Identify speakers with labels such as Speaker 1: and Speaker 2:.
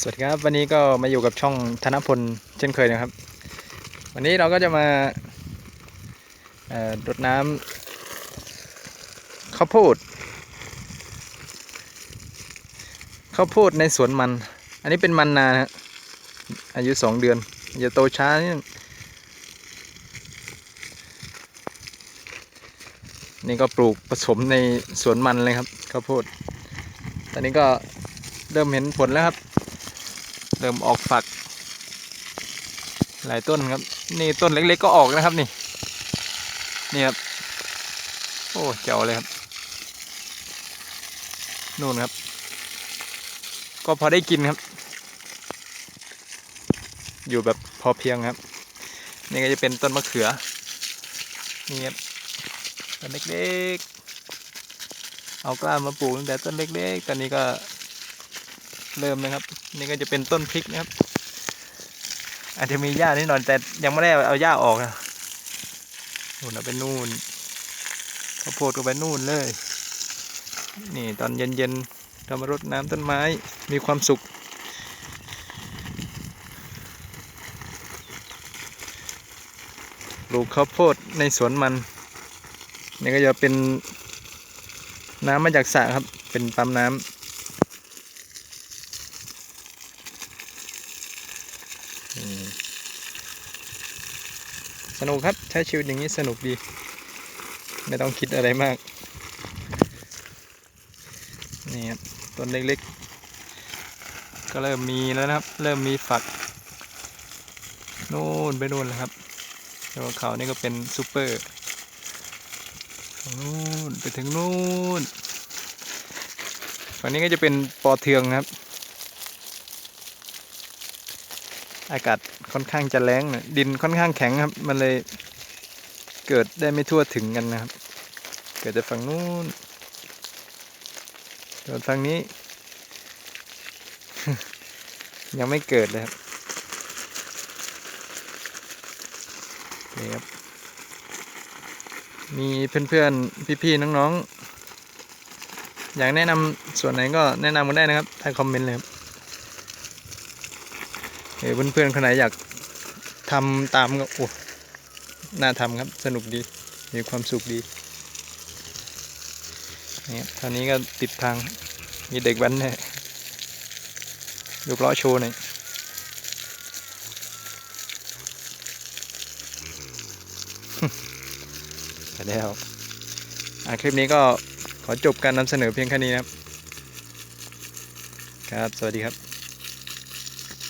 Speaker 1: สวัสดีครับ วันนี้ก็มาอยู่กับช่องธนพลเช่นเคยนะครับ วันนี้เราก็จะมาเอ่อรดน้ำข้าวโพดข้าวโพดในสวนมัน อันนี้เป็นมันนานะฮะอายุสองเดือนอย่าโตช้านี่นี่ก็ปลูกผสมในสวนมันเลยครับข้าวโพดตอนนี้ก็เริ่มเห็นผลแล้วครับ เริ่มออกฝัก หลายต้นครับ นี่ต้นเล็กๆก็ออกนะครับนี่ นี่ครับ โอ้เจ๋วเลยครับ นู่นครับ ก็พอได้กินครับ อยู่แบบพอเพียงครับ นี่ก็จะเป็นต้นมะเขือ นี่ครับ ต้นเล็กๆเอากล้ามาปลูกตั้งแต่ต้นเล็กๆ ตอนนี้ก็เริ่มนะครับ นี่ก็จะเป็นต้นพริกนะครับ อาจจะมีหญ้านิดหน่อยแต่ยังไม่ได้เอาหญ้าออกนะนู่นเอาไปนู่นข้าวโพดก็ไปนู่นเลย นี่ตอนเย็นๆเรามารดน้ำต้นไม้มีความสุข ปลูกข้าวโพดในสวนมัน นี่ก็จะเป็นน้ำมาจากสระครับ เป็นปั๊มน้ำ อืม สนุกครับใช้ชีวิตอย่างนี้สนุกดี ไม่ต้องคิดอะไรมาก นี่ครับต้นเล็กๆ ก็เริ่มมีแล้วนะครับ เริ่มมีฝักนู่นไปนู่นแล้วครับแล้วเขานี่ก็เป็นซูเปอร์นู่นไปถึงนู่นฝั่งนี้ก็จะเป็นปอเทืองครับ อากาศค่อนข้างจะแรงน่ยดินค่อนข้างแข็งครับ มันเลยเกิดได้ไม่ทั่วถึงกันนะครับ เกิดแต่ฝั่งนู้นส่วนฝั่งนี้ ยังไม่เกิดเลยครับนี่ครับ มีเพื่อนๆ พี่ๆ น้องๆ อยากแนะนำส่วนไหนก็แนะนำกันได้นะครับใต้คอมเมนต์เลยครับ เออเพื่อนๆคนไหนอยากทำตามก็โอ้น่าทำครับสนุกดีมีความสุขดีนี่ครับตอนนี้ก็ติดทาง มีเด็กแว้นเนี่ยยกล้อโชว์หน่อยไปแล้วคลิปนี้ก็ขอจบการนำเสนอเพียงแค่นี้นะครับ ครับ สวัสดีครับ